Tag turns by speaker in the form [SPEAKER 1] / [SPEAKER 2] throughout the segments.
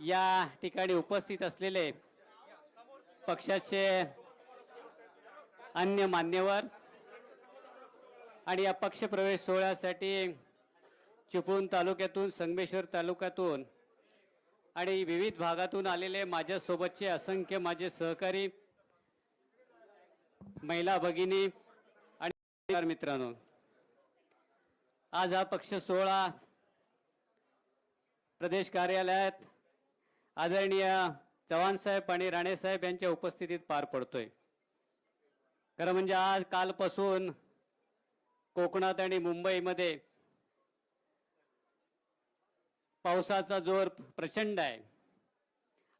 [SPEAKER 1] या ठिकाणी उपस्थित असलेले पक्षाचे अन्य मान्यवर आणि या पक्षप्रवेश सोहळ्यासाठी चिपळूण तालुक्यातून संगमेश्वर तालुक्यातून आणि विविध भागातून आलेले माझ्यासोबतचे असंख्य माझे सहकारी महिला भगिनी आणि मित्रांनो आज हा पक्ष सोहळा प्रदेश कार्यालयात आदरणीय चव्हाण साहेब आणि राणे साहेब यांच्या उपस्थितीत पार पडतोय. खरं म्हणजे आज कालपासून कोकणात आणि मुंबईमध्ये पावसाचा जोर प्रचंड आहे.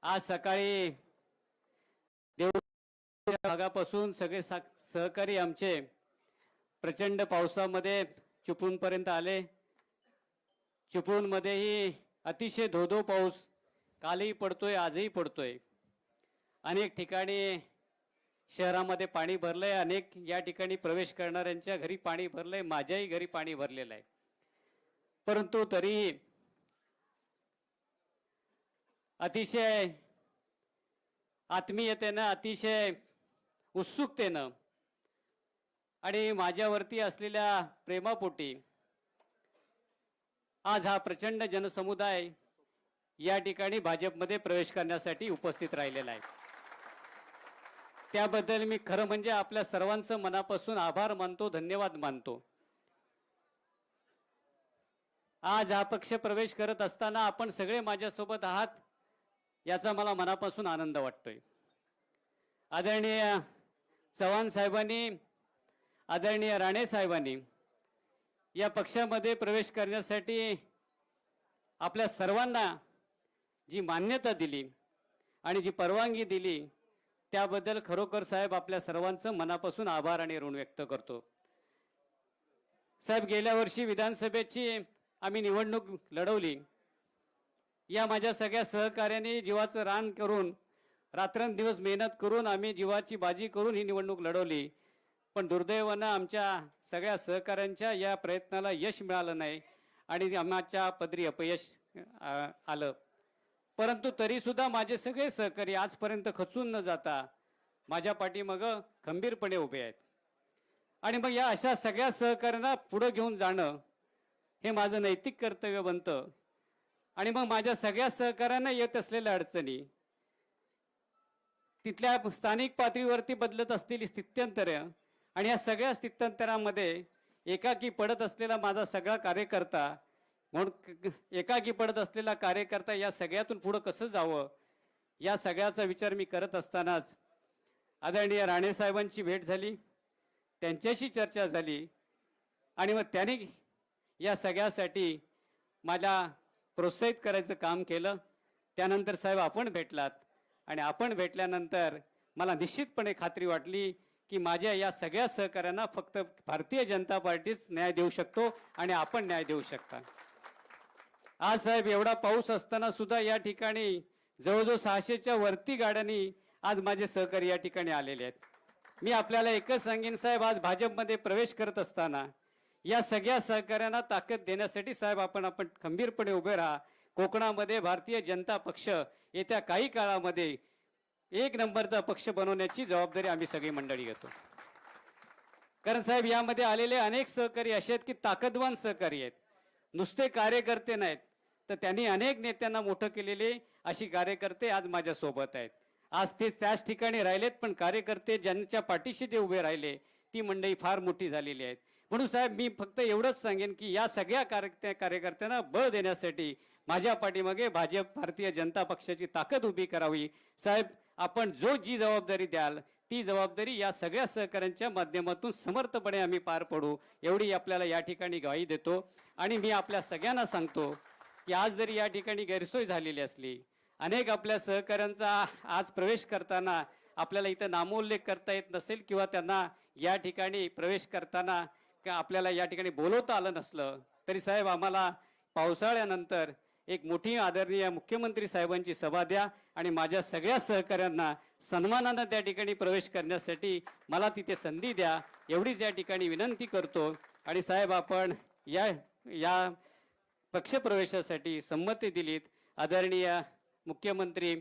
[SPEAKER 1] आज सकाळी देऊ भागापासून सगळे सा- सहकारी आमचे प्रचंड पावसामध्ये चिपळूणपर्यंत आले. चिपळूणमध्येही अतिशय धोधो पाऊस कालही पडतोय आजही पडतोय. अनेक ठिकाणी शहरामध्ये पाणी भरलंय अनेक या ठिकाणी प्रवेश करणाऱ्यांच्या घरी पाणी भरलंय माझ्याही घरी पाणी भरलेलं आहे. परंतु तरीही अतिशय आत्मीयतेनं अतिशय उत्सुकतेनं आणि माझ्यावरती असलेल्या प्रेमापोटी आज हा प्रचंड जनसमुदाय या ठिकाणी भाजपमध्ये प्रवेश करण्यासाठी उपस्थित राहिलेला आहे. त्याबद्दल मी खरं म्हणजे आपल्या सर्वांचं मनापासून आभार मानतो धन्यवाद मानतो. आज हा पक्ष प्रवेश करत असताना आपण सगळे माझ्यासोबत आहात याचा मला मनापासून आनंद वाटतोय. आदरणीय चव्हाण साहेबांनी आदरणीय राणे साहेबांनी या पक्षामध्ये प्रवेश करण्यासाठी आपल्या सर्वांना जी मान्यता दिली आणि जी परवानगी दिली त्याबद्दल खरोखर साहेब आपल्या सर्वांचं मनापासून आभार आणि ऋण व्यक्त करतो. साहेब गेल्या वर्षी विधानसभेची आम्ही निवडणूक लढवली. या माझ्या सगळ्या सहकार्याने जीवाचं रान करून रात्रंदिवस मेहनत करून आम्ही जीवाची बाजी करून ही निवडणूक लढवली. पण दुर्दैवानं आमच्या सगळ्या सहकाऱ्यांच्या या प्रयत्नाला यश मिळालं नाही आणि आमच्या पदरी अपयश आलं. परंतु तरी सुद्धा माझे सगळे सहकारी आजपर्यंत खचून न जाता माझ्या पाठीमग खंबीरपणे उभे आहेत. आणि मग या अशा सगळ्या सहकार्यांना पुढे घेऊन जाणं हे माझं नैतिक कर्तव्य बनतं. आणि मग माझ्या सगळ्या सहकाऱ्यांना येत असलेल्या अडचणी तिथल्या स्थानिक पातळीवरती बदलत असलेली स्थित्यंतर आणि या सगळ्या स्थित्यंतरामध्ये एकाकी पडत असलेला माझा सगळा कार्यकर्ता म्हणून एकाकी पडत असलेला कार्यकर्ता या सगळ्यातून पुढं कसं जावं? या सगळ्याचा विचार मी करत असतानाच आदरणीय राणेसाहेबांची भेट झाली त्यांच्याशी चर्चा झाली आणि मग त्यांनी या सगळ्यासाठी मला प्रोत्साहित करायचं काम केलं. त्यानंतर साहेब आपण भेटलात आणि आपण भेटल्यानंतर मला निश्चितपणे खात्री वाटली की माझ्या या सगळ्या सहकाऱ्यांना फक्त भारतीय जनता पार्टीच न्याय देऊ शकतो आणि आपण न्याय देऊ शकता. आज साहेब एवढा पाऊस असताना सुद्धा या ठिकाणी जवळजवळ सहाशेच्या वरती गाड्यांनी आज माझे सहकारी या ठिकाणी आलेले आहेत. मी आपल्याला एकच सांगेन साहेब आज भाजपमध्ये प्रवेश करत असताना या सगळ्या सहकाऱ्यांना ताकद देण्यासाठी साहेब आपण आपण खंबीरपणे उभे राहा. कोकणामध्ये भारतीय जनता पक्ष येत्या काही काळामध्ये एक नंबरचा पक्ष बनवण्याची जबाबदारी आम्ही सगळी मंडळी घेतो. कारण साहेब यामध्ये आलेले अनेक सहकारी असे आहेत की ताकदवान सहकारी आहेत. नुसते कार्यकर्ते नाहीत. तर त्यांनी अनेक नेत्यांना मोठं केलेले अशी कार्यकर्ते आज माझ्यासोबत आहेत. आज ते त्याच ठिकाणी राहिलेत पण कार्यकर्ते ज्यांच्या पाठीशी ते उभे राहिले ती मंडळी फार मोठी झालेली आहेत. म्हणून साहेब मी फक्त एवढंच सांगेन की या सगळ्या कार्य कार्यकर्त्यांना बळ देण्यासाठी माझ्या पाठीमागे भाजप भारतीय जनता पक्षाची ताकद उभी करावी. साहेब आपण जो जी जबाबदारी द्याल ती जबाबदारी या सगळ्या सहकाऱ्यांच्या माध्यमातून समर्थपणे आम्ही पार पडू. एवढी आपल्याला या ठिकाणी ग्वाही देतो. आणि मी आपल्या सगळ्यांना सांगतो की आज जरी या ठिकाणी गैरसोय झालेली असली अनेक आपल्या सहकाऱ्यांचा आज प्रवेश करताना आपल्याला इथं नामोल्लेख करता येत नसेल किंवा त्यांना या ठिकाणी प्रवेश करताना का आपल्याला या ठिकाणी बोलवता आलं नसलं तरी साहेब आम्हाला पावसाळ्यानंतर एक मोठी आदरणीय मुख्यमंत्री साहेबांची सभा द्या आणि माझ्या सगळ्या सहकाऱ्यांना सन्मानानं त्या ठिकाणी प्रवेश करण्यासाठी मला तिथे संधी द्या. एवढीच या ठिकाणी विनंती करतो. आणि साहेब आपण या या पक्षप्रवेशासाठी संमती दिलीत. आदरणीय मुख्यमंत्री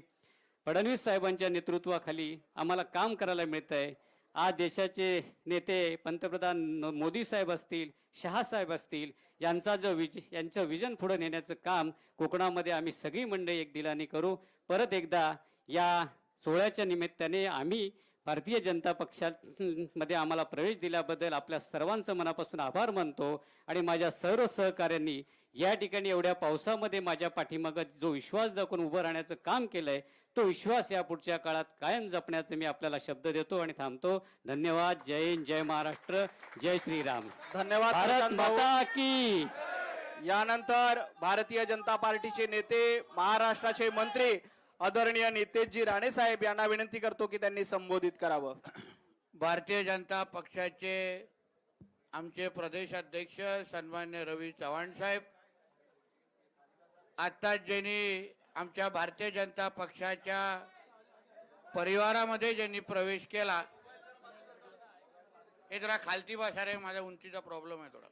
[SPEAKER 1] फडणवीस साहेबांच्या नेतृत्वाखाली आम्हाला काम करायला मिळत आहे आज देशाचे नेते पंतप्रधान मोदी साहेब असतील शहा साहेब असतील यांचा जो विज यांचं विजन पुढे नेण्याचं काम कोकणामध्ये आम्ही सगळी मंडळी एक दिलाने करू. परत एकदा या सोहळ्याच्या निमित्ताने आम्ही भारतीय जनता पक्षात मध्ये आम्हाला प्रवेश दिल्याबद्दल आपल्या सर्वांचं मनापासून आभार मानतो आणि माझ्या सर्व सहकाऱ्यांनी या ठिकाणी एवढ्या पावसामध्ये माझ्या पाठीमागं जो विश्वास दाखवून उभं राहण्याचं काम केलंय तो विश्वास या पुढच्या काळात कायम जपण्याचे मी आपल्याला शब्द देतो आणि थांबतो. धन्यवाद. जय हिंद जय महाराष्ट्र जय श्रीराम.
[SPEAKER 2] धन्यवाद
[SPEAKER 1] भारत. माता की!
[SPEAKER 2] यानंतर भारतीय जनता पार्टीचे नेते महाराष्ट्राचे मंत्री आदरणीय नितेशजी राणे साहेब यांना विनंती करतो की त्यांनी संबोधित करावं.
[SPEAKER 3] भारतीय जनता पक्षाचे आमचे प्रदेश अध्यक्ष सन्मान्य रवी चव्हाण साहेब आत्ता ज्यांनी आमच्या भारतीय जनता पक्षाच्या परिवारामध्ये ज्यांनी प्रवेश केला हे जरा खालती भाषा रे माझ्या उंचीचा प्रॉब्लेम आहे थोडा.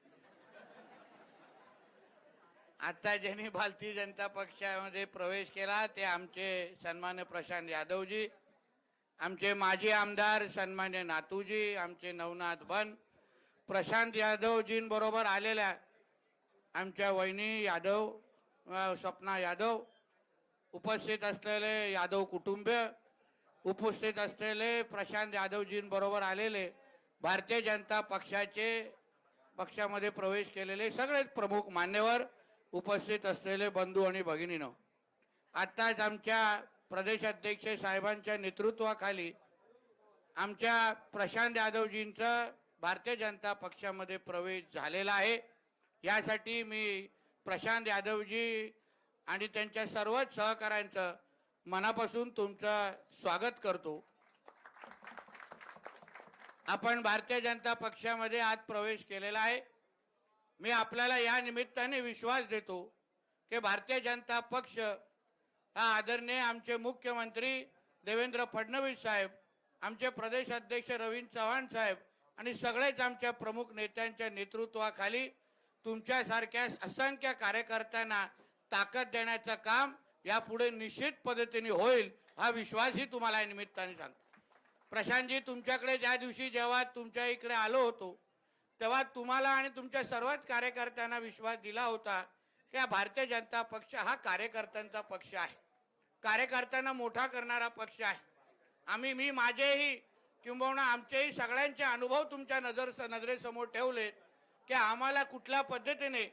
[SPEAKER 3] आता ज्यांनी भारतीय जनता पक्षामध्ये प्रवेश केला ते आमचे सन्मान्य प्रशांत यादवजी आमचे माजी आमदार सन्मान्य नातूजी आमचे नवनाथ बन प्रशांत यादवजींबरोबर आलेल्या आमच्या वहिनी यादव स्वप्ना यादव. उपस्थित असलेले यादव कुटुंबीय. उपस्थित असलेले प्रशांत यादवजींबरोबर आलेले भारतीय जनता पक्षाचे पक्षामध्ये प्रवेश केलेले सगळेच प्रमुख मान्यवर उपस्थित असलेले बंधू आणि भगिनीनं. आत्ताच आमच्या प्रदेशाध्यक्ष साहेबांच्या नेतृत्वाखाली आमच्या प्रशांत यादवजींचा भारतीय जनता पक्षामध्ये प्रवेश झालेला आहे. यासाठी मी प्रशांत यादवजी आणि त्यांच्या सर्वच सहकाऱ्यांचं मनापासून तुमचं स्वागत करतो. आपण भारतीय जनता पक्षामध्ये आज प्रवेश केलेला आहे. मी आपल्याला या निमित्ताने विश्वास देतो की भारतीय जनता पक्ष हा आदरणीय आमचे मुख्यमंत्री देवेंद्र फडणवीस साहेब आमचे प्रदेश अध्यक्ष रवींद्र चव्हाण साहेब आणि सगळेच आमच्या प्रमुख नेत्यांच्या नेतृत्वाखाली तुमच्यासारख्या असंख्य कार्यकर्त्यांना ताकद देण्याचं काम यापुढे निश्चित पद्धतीने होईल हा विश्वासही तुम्हाला या निमित्ताने सांगतो. प्रशांतजी तुमच्याकडे ज्या दिवशी जेव्हा तुमच्या इकडे आलो होतो तेव्हा तुम्हाला आणि तुमच्या सर्वच कार्यकर्त्यांना विश्वास दिला होता की हा भारतीय जनता पक्ष हा कार्यकर्त्यांचा पक्ष आहे. कार्यकर्त्यांना मोठा करणारा पक्ष आहे. आम्ही मी माझेही किंबहुना आमचेही सगळ्यांचे अनुभव तुमच्या नजर नजरेसमोर ठेवलेत. की आम्हाला कुठल्या पद्धतीने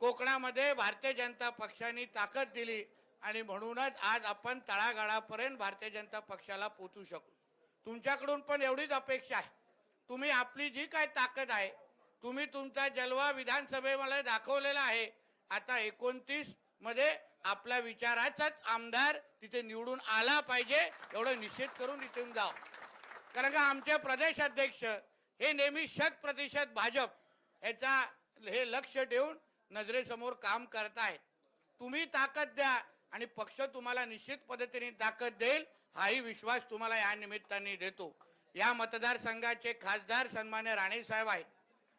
[SPEAKER 3] कोकणामध्ये भारतीय जनता पक्षाने ताकद दिली आणि म्हणूनच आज आपण तळागाळापर्यंत भारतीय जनता पक्षाला पोचू शकू. तुमच्याकडून पण एवढीच अपेक्षा आहे. तुम्ही आपली जी काय ताकद आहे तुम्ही तुमचा जलवा विधानसभेमध्ये दाखवलेला आहे. आता एकोणतीसमध्ये आपल्या विचाराचाच आमदार तिथे निवडून आला पाहिजे एवढं निश्चित करून इथून जाव. कारण का आमचे प्रदेश अध्यक्ष हे नेहमी शत प्रतिशत भाजप याचा हे लक्ष ठेवून नजरेसमोर काम करतायत तुम्ही ताकद द्या आणि पक्ष तुम्हाला निश्चित पद्धतीने ताकद देईल हाही विश्वास तुम्हाला या निमित्ताने देतो. या मतदारसंघाचे खासदार सन्मान्य राणे साहेब आहेत.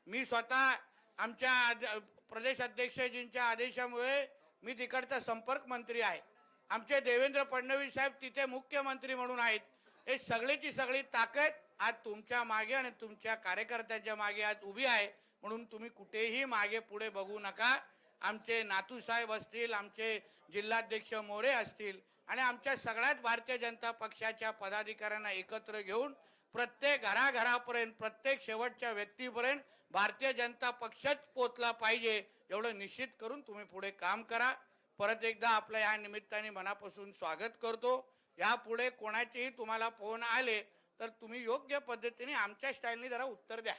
[SPEAKER 3] मी स्वतः आमच्या आद- प्रदेश अध्यक्षजींच्या आदेशामुळे मी तिकडचा संपर्क मंत्री आहे. आमचे देवेंद्र फडणवीस साहेब तिथे मुख्यमंत्री म्हणून आहेत. हे सगळीची सगळी ताकद आज तुमच्या मागे आणि तुमच्या कार्यकर्त्यांच्या मागे आज उभी आहे. म्हणून तुम्ही कुठेही मागे पुढे बघू नका. आमचे नातू साहेब असतील आमचे जिल्हाध्यक्ष मोरे असतील आणि आमच्या सगळ्याच भारतीय जनता पक्षाच्या पदाधिकाऱ्यांना एकत्र घेऊन प्रत्येक घराघरापर्यंत प्रत्येक शेवटच्या व्यक्तीपर्यंत भारतीय जनता पक्षच पोचला पाहिजे एवढं निश्चित करून तुम्ही पुढे काम करा. परत एकदा आपल्या या निमित्ताने मनापासून स्वागत करतो. यापुढे कोणाचेही तुम्हाला फोन आले तर तुम्ही योग्य पद्धतीने आमच्या स्टाईलने जरा उत्तर द्या.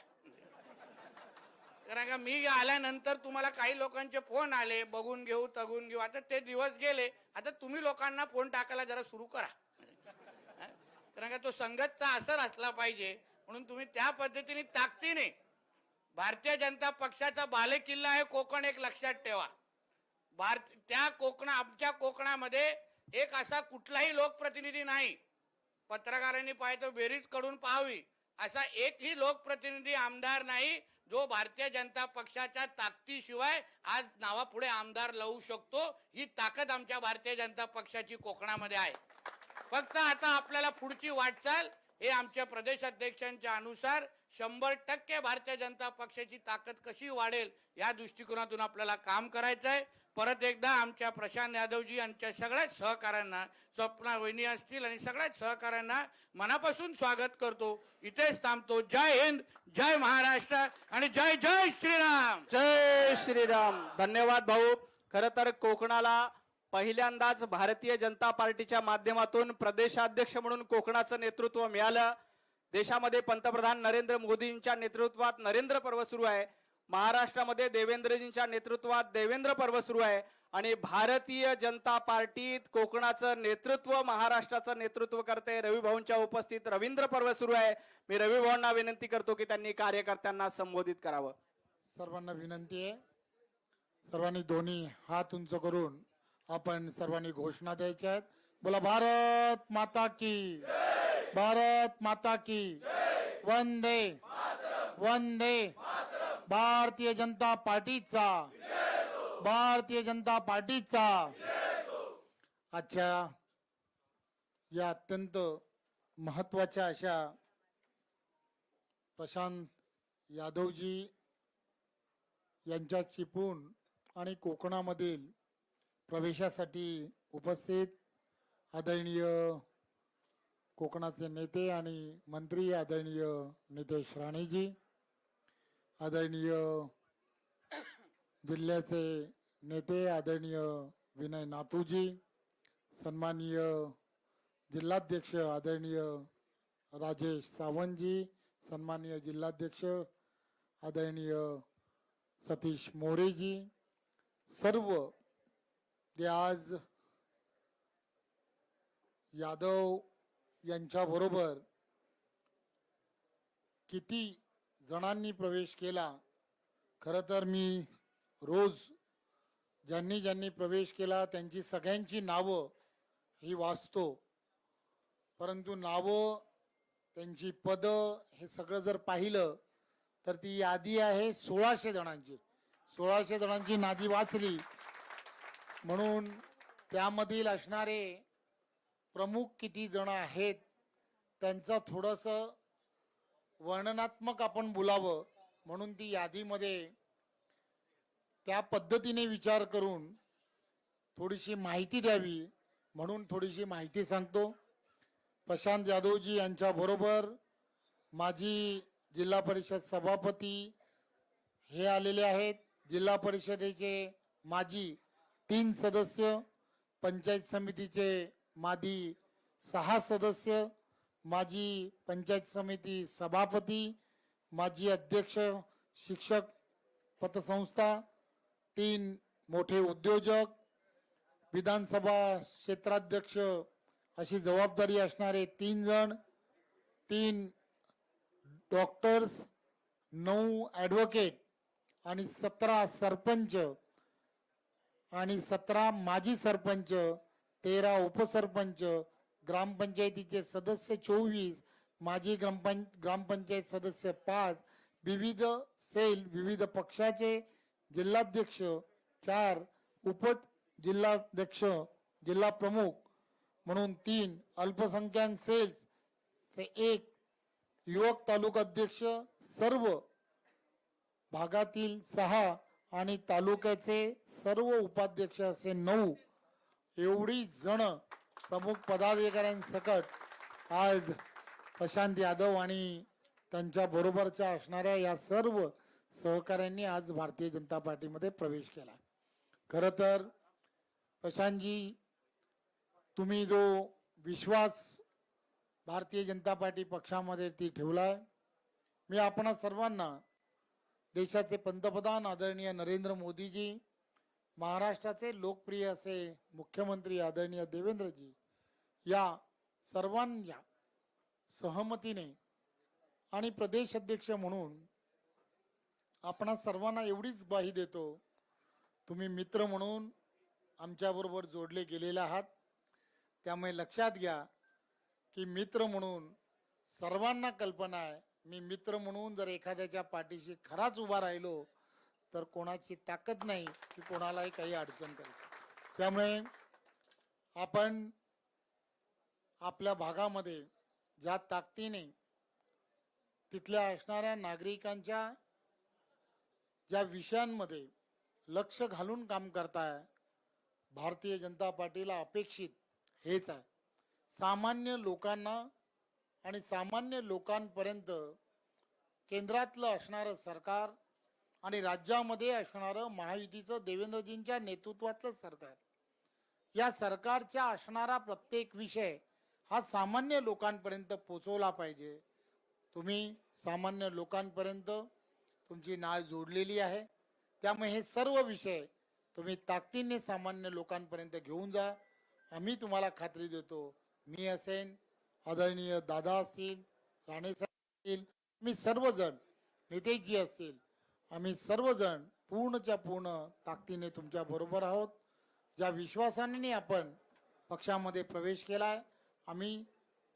[SPEAKER 3] कारण का मी आल्यानंतर तुम्हाला काही लोकांचे फोन आले बघून घेऊ तगून घेऊ. आता ते दिवस गेले आता तुम्ही लोकांना फोन टाकायला जरा सुरू करा. कारण का तो संगतचा असर असला पाहिजे म्हणून तुम्ही त्या पद्धतीने ताकदीने भारतीय जनता पक्षाचा बालेकिल्ला आहे कोकण एक लक्षात ठेवा. भारत त्या कोकणा आमच्या कोकणामध्ये एक असा कुठलाही लोकप्रतिनिधी नाही. पत्रकारांनी पाहिजे बेरीजकडून पाहावी. असा एकही लोकप्रतिनिधी आमदार नाही जो भारतीय जनता पक्षाच्या ताकदीशिवाय आज नावापुढे आमदार लावू शकतो ही ताकद आमच्या भारतीय जनता पक्षाची कोकणामध्ये आहे. फक्त आता आपल्याला पुढची वाटचाल हे आमच्या प्रदेशाध्यक्षांच्या अनुसार शंभर टक्के भारतीय जनता पक्षाची ताकद कशी वाढेल या दृष्टिकोनातून आपल्याला काम करायचं आहे परत एकदा आमच्या प्रशांत यादवजी यांच्या सगळ्याच सहकाऱ्यांना स्वप्ना वहिनी असतील आणि सगळ्याच सहकाऱ्यांना मनापासून स्वागत करतो. इथेच थांबतो. जय हिंद जय महाराष्ट्र आणि जय जय श्रीराम.
[SPEAKER 2] जय श्रीराम. धन्यवाद भाऊ. खर तर कोकणाला पहिल्यांदाच भारतीय जनता पार्टीच्या माध्यमातून प्रदेशाध्यक्ष म्हणून कोकणाचं नेतृत्व मिळालं. देशामध्ये पंतप्रधान नरेंद्र मोदींच्या नेतृत्वात नरेंद्र पर्व सुरू आहे. महाराष्ट्रामध्ये देवेंद्रजींच्या नेतृत्वात देवेंद्र पर्व सुरू आहे. आणि भारतीय जनता पार्टीत कोकणाचं नेतृत्व महाराष्ट्राचं नेतृत्व करते रविभाऊंच्या उपस्थित रवींद्र पर्व सुरू आहे. मी रविभाऊंना विनंती करतो की त्यांनी कार्यकर्त्यांना संबोधित करावं.
[SPEAKER 4] सर्वांना विनंती आहे. सर्वांनी दोन्ही हात उंच करून आपण सर्वांनी घोषणा द्यायच्या आहेत. बोला भारत माता की भारत माता की वंदे! वंदे! भारतीय जनता पार्टीचा. भारतीय जनता पार्टीचा. आजच्या या अत्यंत महत्त्वाच्या अशा प्रशांत यादवजी यांच्या चिपून आणि कोकणामधील प्रवेशासाठी उपस्थित आदरणीय कोकणाचे नेते आणि मंत्री आदरणीय नितेश राणेजी आदरणीय जिल्ह्याचे नेते आदरणीय विनय नातूजी सन्माननीय जिल्हाध्यक्ष आदरणीय राजेश सावंतजी सन्माननीय जिल्हाध्यक्ष आदरणीय सतीश मोरेजी सर्व जे आज यादव यांच्याबरोबर किती जणांनी प्रवेश केला खरं तर मी रोज ज्यांनी ज्यांनी प्रवेश केला त्यांची सगळ्यांची नावं ही वाचतो. परंतु नावं त्यांची पदं हे सगळं जर पाहिलं तर ती यादी आहे सोळाशे जणांची. सोळाशे जणांची नादी वाचली. म्हणून त्यामधील असणारे प्रमुख किती जण आहेत त्यांचं थोडंसं वर्णनात्मक आपण बोलावं म्हणून ती यादीमध्ये त्या पद्धतीने विचार करून थोडीशी माहिती द्यावी म्हणून थोडीशी माहिती सांगतो. प्रशांत जाधवजी यांच्याबरोबर माझी माजी जिल्हा परिषद सभापती हे आलेले आहेत. जिल्हा परिषदेचे माजी तीन सदस्य पंचायत समितीचे माजी सहा सदस्य माजी पंचायत समिती सभापती माजी अध्यक्ष शिक्षक पतसंस्था तीन मोठे उद्योजक विधानसभा क्षेत्राध्यक्ष अशी जबाबदारी असणारे तीन जण तीन डॉक्टर्स नऊ ॲडव्होकेट आणि सतरा सरपंच आणि सतरा माजी सरपंच तेरा उपसरपंच ग्रामपंचायतीचे सदस्य चोवीस माजी ग्रामपं ग्रामपंचायत सदस्य पाच विविध सेल विविध पक्षाचे जिल्हाध्यक्ष चार उप जिल्हाध्यक्ष जिल्हा प्रमुख म्हणून तीन अल्पसंख्याक सेल्स से एक युवक तालुका अध्यक्ष सर्व भागातील सहा आणि तालुक्याचे सर्व उपाध्यक्ष असे नऊ. एवढी जण प्रमुख पदाधिकाऱ्यांसकट आज प्रशांत यादव आणि त्यांच्या बरोबरच्या असणाऱ्या या सर्व सहकाऱ्यांनी आज भारतीय जनता पार्टीमध्ये प्रवेश केला. खरं तर प्रशांतजी तुम्ही जो विश्वास भारतीय जनता पार्टी पक्षामध्ये ती ठेवला आहे मी आपणा सर्वांना देशाचे पंतप्रधान आदरणीय नरेंद्र मोदीजी महाराष्ट्राचे लोकप्रिय असे मुख्यमंत्री आदरणीय देवेंद्रजी या सर्वांच्या सहमतीने आणि प्रदेश अध्यक्ष म्हणून आपणा सर्वांना एवढीच ग्वाही देतो. तुम्ही मित्र म्हणून आमच्याबरोबर जोडले गेलेले आहात. त्यामुळे लक्षात घ्या की मित्र म्हणून सर्वांना कल्पना आहे. मी मित्र म्हणून जर एखाद्याच्या पाठीशी खराच उभा राहिलो तर कोणाची ताकद नाही की कोणालाही काही अडचण करेल. त्यामुळे आपण आपल्या भागामध्ये ज्या ताकदीने तिथल्या असणाऱ्या नागरिकांच्या ज्या विषयांमध्ये लक्ष घालून काम करताय भारतीय जनता पार्टीला अपेक्षित हेच आहे. सामान्य लोकांना आणि सामान्य लोकांपर्यंत केंद्रातलं असणारं सरकार आणि राज्यामध्ये असणारं महायुतीचं देवेंद्रजींच्या नेतृत्वातलं सरकार. या सरकारच्या असणारा प्रत्येक विषय हा सामान्य लोकांपर्यंत पोचवला पाहिजे. तुम्ही सामान्य लोकांपर्यंत तुमची नाळ जोडलेली आहे. त्यामुळे हे सर्व विषय तुम्ही ताकदीने सामान्य लोकांपर्यंत घेऊन जा. आम्ही तुम्हाला खात्री देतो. मी असेन आदरणीय दादा असतील राणेसाहेब असतील मी सर्वजण नितेशजी असतील आम्ही सर्वजण पूर्णच्या पूर्ण ताकदीने तुमच्या बरोबर आहोत. ज्या विश्वासाने आपण पक्षामध्ये प्रवेश केला आहे आम्ही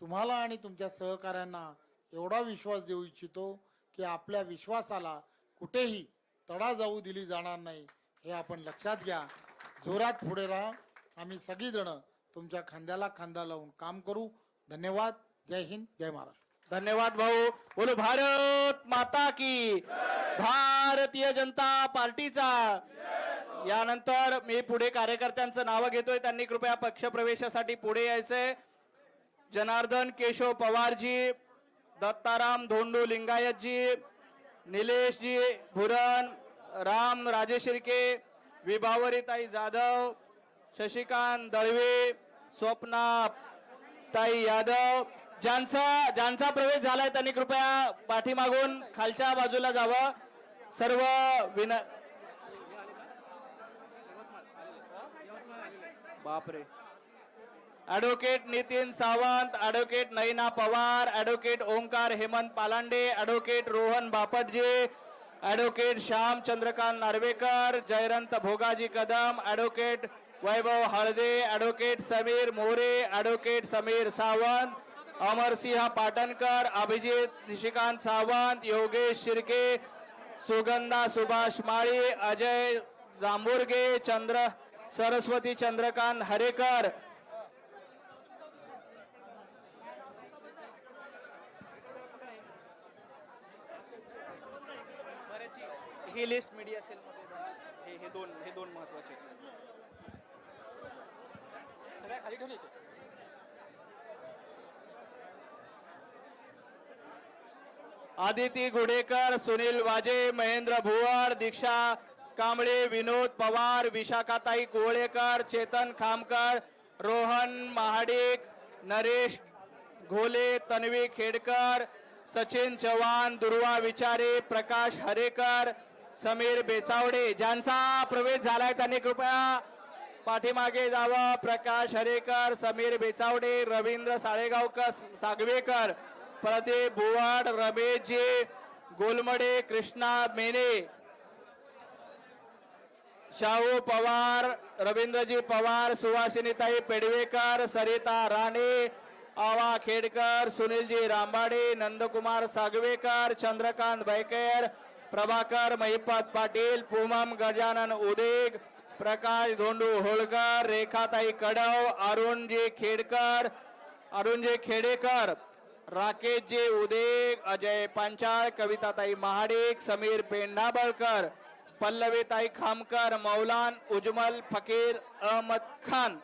[SPEAKER 4] तुम्हाला आणि तुमच्या सहकाऱ्यांना एवढा विश्वास देऊ इच्छितो की आपल्या विश्वासाला कुठेही तडा जाऊ दिली जाणार नाही हे आपण लक्षात घ्या. जोरात पुढे राहा. आम्ही सगळीजणं तुमच्या खांद्याला खांदा लावून काम करू. धन्यवाद. जय हिंद. जय महाराष्ट्र.
[SPEAKER 2] धन्यवाद भाऊ. बोलो भारत माता की. भारतीय जनता पार्टीचा. यानंतर मी पुढे कार्यकर्त्यांचं नाव घेतोय. त्यांनी कृपया पक्षप्रवेशासाठी पुढे यायचंय. जनार्दन केशव पवारजी दत्ताराम धोंडू लिंगायतजी निलेशजी भुरन राम राजेशिर्के विभावरीताई जाधव शशिकांत दळवे स्वप्ना ताई यादव ज्यांचा ज्यांचा प्रवेश झालाय त्यांनी कृपया पाठीमागून खालच्या बाजूला जावं. सर्व विन बापरे. Advocate Nitin Sawant advocate Naina Pawar advocate Omkar Hemant Palande advocate Rohan बापटजी advocate Shyam Chandrakant Narvekar Jayrant भोगाजी Kadam advocate Vaibhav Halde advocate Sameer More advocate Sameer Sawant Amarsinh Patankar Abhijit Nishikant Sawant Yogesh Shirke Sugandha Subhash Mali Ajay Jambhurge Chandra Saraswati Chandrakant Harekar. ही list media cell मध्ये हे दोन हे दोन महत्त्वाचे. सगळ्या खाली ठेवले आदिती गुडेकर सुनील वाजे महेंद्र भुवर दीक्षा कांबळे विनोद पवार विशाखाताई कोवळेकर चेतन खामकर रोहन महाडिक नरेश घोले तन्वी खेडकर सचिन चव्हाण दुर्वा विचारे प्रकाश हरेकर समीर बेचावडे ज्यांचा प्रवेश झालाय त्यांनी कृपया पाठीमागे जावं. प्रकाश हरेकर समीर बेचावडे रवींद्र साळेगावकर सागवेकर प्रदीप भुवाड रमेशजी गोलमडे कृष्णा मेने शाहू पवार रवींद्रजी पवार सुवासिनीताई पेडवेकर सरिता राणे आवा खेडकर सुनीलजी रांबाडे नंदकुमार सागवेकर चंद्रकांत बैकेर प्रभाकर महिपत पाटील पुमम गजानन उदेग प्रकाश धोंडू होळकर रेखाताई कडव अरुणजी खेडकर अरुणजी खेडेकर. राकेशजी उदेग अजय पांचाळ कविताताई महाडिक समीर पेंढाबळकर पल्लवीताई खामकर मौलान उजमल फकीर अहमद खान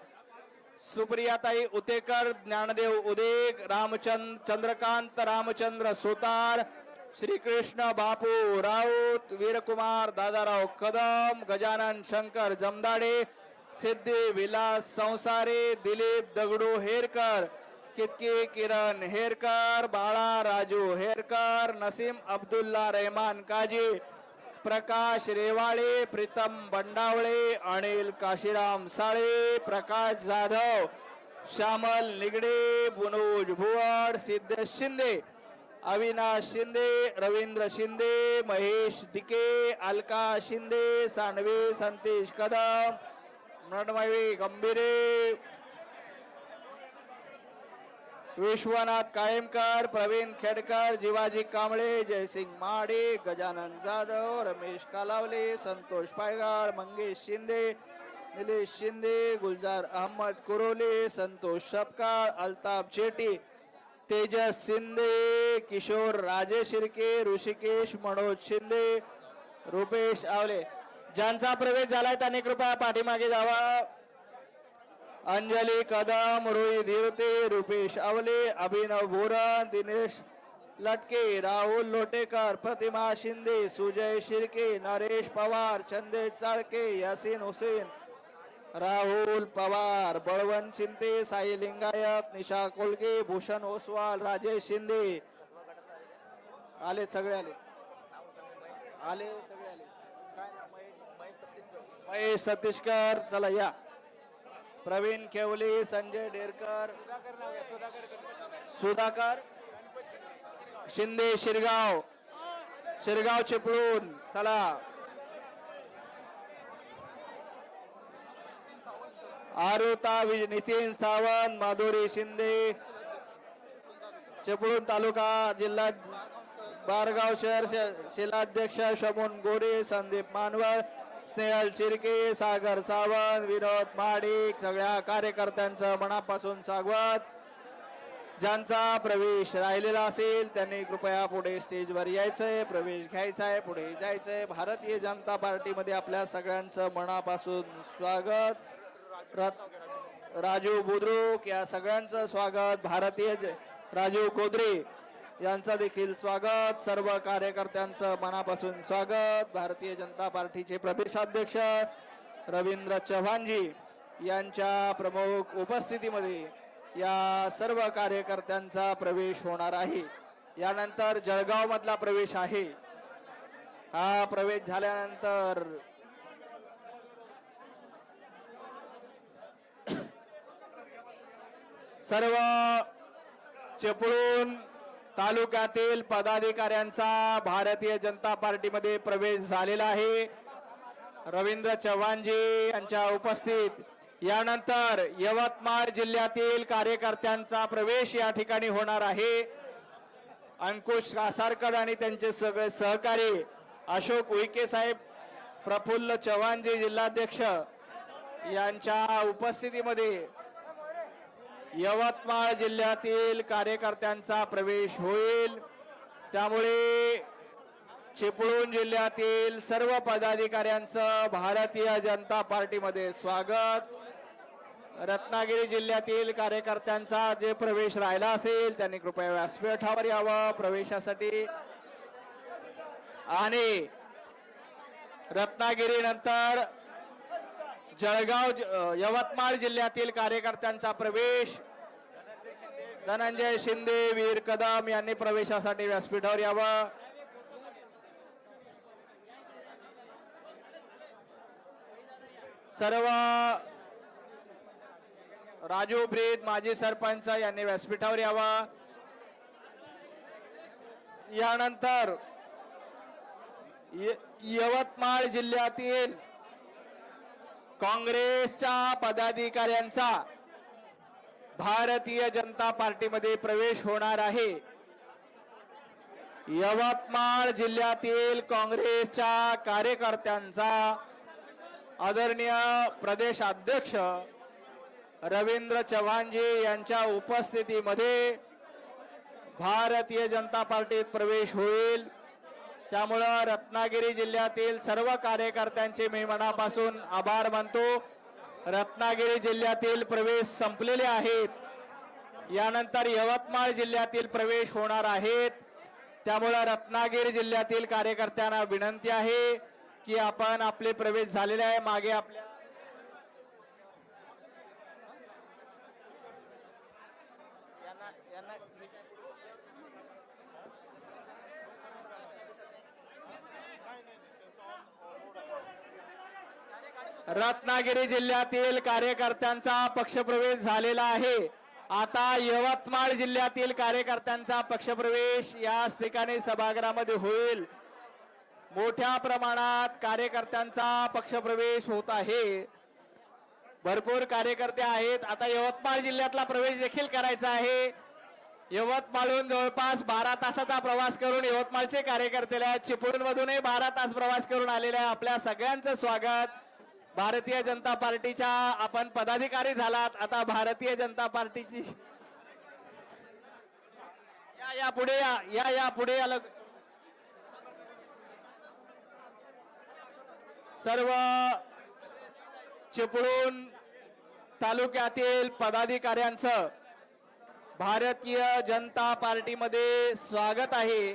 [SPEAKER 2] सुप्रियाताई उतेकर ज्ञानदेव उदेग रामचंद्र चंद्रकांत रामचंद्र सुतार श्रीकृष्ण बापू राऊत वीरकुमार दादाराव कदम गजानन शंकर जमदाडे सिद्धी विलास संसारे दिलीप दगडू हेरकर कितकी किरण? हेरकर बाळा राजू हेरकर नसीम अब्दुल्ला रहमान काजी प्रकाश रेवाळे प्रीतम बंडावळे अनिल काशीराम साळे प्रकाश जाधव श्यामल निगडे बुनोज भुवड सिद्धेश शिंदे अविनाश शिंदे रवींद्र शिंदे महेश दिके अलका शिंदे सानवे संतेश कदम मृण्मयी गंभीरे विश्वनाथ कायमकर प्रवीण खेडकर जिवाजी कांबळे जयसिंग माडे गजानन जाधव रमेश कालावले संतोष पायगाळ मंगेश शिंदे निलेश शिंदे गुलजार अहमद कुरोले संतोष सपकाळ अल्ताफ शेट्टी तेजस शिंदे किशोर राजे शिर्के ऋषिकेश मनोज शिंदे रुपेश आवले. ज्यांचा प्रवेश झालाय त्यांनी कृपया पाठीमागे जावा. अंजली कदम रोहित धीरते रुपेश आवले अभिनव भोरन दिनेश लटके राहुल लोटेकर प्रतिमा शिंदे सुजय शिर्के नरेश पवार चंदे चाळके यासीन हुसेन राहुल पवार बळवंत चिंते साई लिंगायत निशा कोलगे भूषण ओसवाल राजेश शिंदे. आले सगळे आले. आले सगळे आले. काय महेश सतीशकर चला या. प्रवीण केवली संजय डेरकर सुधाकर शिंदे शिरगाव शिरगाव चिपळूण चला. आरुता वि- नितीन सावंत माधुरी शिंदे चिपळूण तालुका जिल्हा बारगाव शहर शिलाध्यक्ष शमून गोरे संदीप मानवर स्नेहल शिर्के सागर सावंत विनोद माडिक सगळ्या कार्यकर्त्यांचं मनापासून स्वागत. ज्यांचा प्रवेश राहिलेला असेल त्यांनी कृपया पुढे स्टेजवर यायचंय प्रवेश घ्यायचा आहे पुढे जायचंय. भारतीय जनता पार्टीमध्ये आपल्या सगळ्यांचं मनापासून स्वागत. राजू बुद्रुक या सगळ्यांचं स्वागत. भारतीय राजू राजीव गोदरे यांचं देखील स्वागत. सर्व कार्यकर्त्यांचं मनापासून स्वागत. भारतीय जनता पार्टीचे प्रदेशाध्यक्ष रवींद्र चव्हाणजी यांच्या प्रमुख उपस्थितीमध्ये या सर्व कार्यकर्त्यांचा प्रवेश होणार आहे. यानंतर जळगाव मधला प्रवेश आहे. हा प्रवेश झाल्यानंतर सर्व चिपळूण तालुक्यातील पदाधिकाऱ्यांचा भारतीय जनता पार्टीमध्ये प्रवेश झालेला आहे. रवींद्र चव्हाणजी यांच्या उपस्थित. यानंतर यवतमाळ जिल्ह्यातील कार्यकर्त्यांचा प्रवेश या ठिकाणी होणार आहे. अंकुश कासारकर आणि त्यांचे सगळे सहकारी अशोक उईके साहेब प्रफुल्ल चव्हाणजी जिल्हाध्यक्ष यांच्या उपस्थितीमध्ये यवतमाळ जिल्ह्यातील कार्यकर्त्यांचा प्रवेश होईल. त्यामुळे चिपळूण जिल्ह्यातील सर्व पदाधिकाऱ्यांचं भारतीय जनता पार्टीमध्ये स्वागत. रत्नागिरी जिल्ह्यातील कार्यकर्त्यांचा जे प्रवेश राहिला असेल त्यांनी कृपया व्यासपीठावर यावं प्रवेशासाठी. आणि रत्नागिरी नंतर जळगाव यवतमाळ जिल्ह्यातील कार्यकर्त्यांचा प्रवेश धनंजय शिंदे वीर कदम यांनी प्रवेशासाठी व्यासपीठावर यावं. सर्व राजू ब्रीद माजी सरपंच यांनी व्यासपीठावर यावा. यानंतर य- यवतमाळ जिल्ह्यातील काँग्रेसच्या पदाधिकाऱ्यांचा भारतीय जनता पार्टीमध्ये प्रवेश होणार आहे. यवतमाळ जिल्ह्यातील काँग्रेसच्या कार्यकर्त्यांचा आदरणीय प्रदेशाध्यक्ष रवींद्र चव्हाणजी यांच्या उपस्थितीमध्ये भारतीय जनता पार्टीत प्रवेश होईल. त्यामुळं रत्नागिरी जिल्ह्यातील सर्व कार्यकर्त्यांचे मी मनापासून आभार मानतो. रत्नागिरी जिल्ह्यातील प्रवेश संपलेले आहेत. यानंतर यवतमाळ जिल्ह्यातील प्रवेश होणार आहेत. त्यामुळं रत्नागिरी जिल्ह्यातील कार्यकर्त्यांना विनंती आहे की आपण आपले प्रवेश झालेले आहे. मागे आपल्या रत्नागिरी जिल्ह्यातील कार्यकर्त्यांचा पक्षप्रवेश झालेला आहे. आता यवतमाळ जिल्ह्यातील कार्यकर्त्यांचा पक्षप्रवेश याच ठिकाणी सभागृहामध्ये होईल. मोठ्या प्रमाणात कार्यकर्त्यांचा पक्षप्रवेश होत आहे. भरपूर कार्यकर्ते आहेत. आता यवतमाळ जिल्ह्यातला प्रवेश देखील करायचा आहे. यवतमाळहून जवळपास बारा तासाचा प्रवास करून यवतमाळचे कार्यकर्ते आहेत चिपळूण बारा तास प्रवास करून आलेले आहे. आपल्या सगळ्यांचं स्वागत. भारतीय जनता पार्टीच्या आपण पदाधिकारी झालात. आता भारतीय जनता पार्टीची या या पुढे या या या पुढे या सर्व चिपळूण तालुक्यातील पदाधिकाऱ्यांचं भारतीय जनता पार्टीमध्ये स्वागत आहे.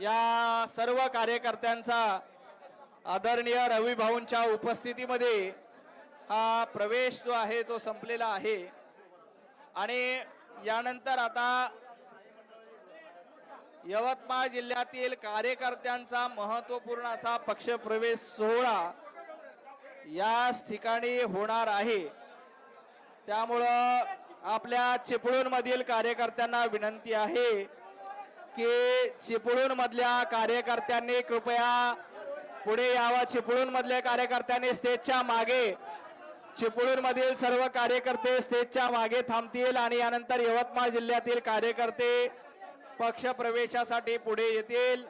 [SPEAKER 2] या सर्व कार्यकर्त्यांचा आदरणीय रवी भाऊंच्या उपस्थितीमध्ये हा प्रवेश जो आहे तो संपलेला आहे. आणि यानंतर आता यवतमाळ जिल्ह्यातील कार्यकर्त्यांचा महत्त्वपूर्ण असा पक्षप्रवेश सोहळा याच ठिकाणी होणार आहे. त्यामुळं आपल्या चिपळूण मधील कार्यकर्त्यांना विनंती आहे की चिपळूण मधल्या कार्यकर्त्यांनी कृपया पुढे यावा चिपळूण मधल्या कार्यकर्त्यांनी स्टेजच्या मागे. चिपळूण मधील सर्व कार्यकर्ते स्टेजच्या मागे थांबतील आणि यानंतर यवतमाळ जिल्ह्यातील कार्यकर्ते पक्ष प्रवेशासाठी पुढे येतील.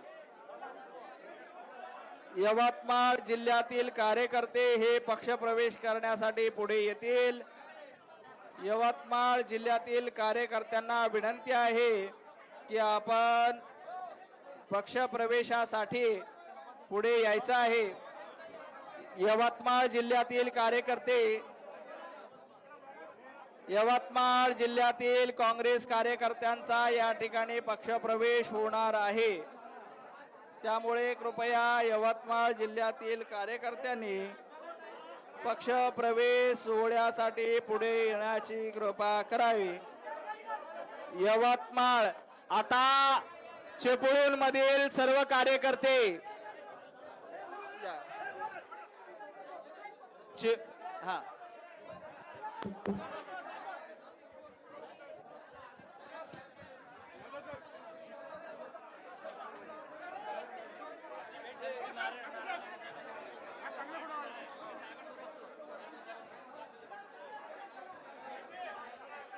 [SPEAKER 2] यवतमाळ जिल्ह्यातील कार्यकर्ते हे पक्ष प्रवेश करण्यासाठी पुढे येतील. यवतमाळ जिल्ह्यातील कार्यकर्त्यांना विनंती आहे की आपण पक्ष प्रवेशासाठी पुढे यायचं आहे. यवतमाळ जिल्ह्यातील कार्यकर्ते यवतमाळ जिल्ह्यातील काँग्रेस कार्यकर्त्यांचा या ठिकाणी पक्षप्रवेश होणार आहे. त्यामुळे कृपया यवतमाळ जिल्ह्यातील कार्यकर्त्यांनी पक्षप्रवेश सोहळ्यासाठी पुढे येण्याची कृपा करावी. यवतमाळ आता चिपळूण मधील सर्व कार्यकर्ते आमचे हा.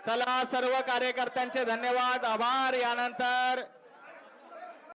[SPEAKER 2] चला सर्व कार्यकर्त्यांचे धन्यवाद. आभार. यानंतर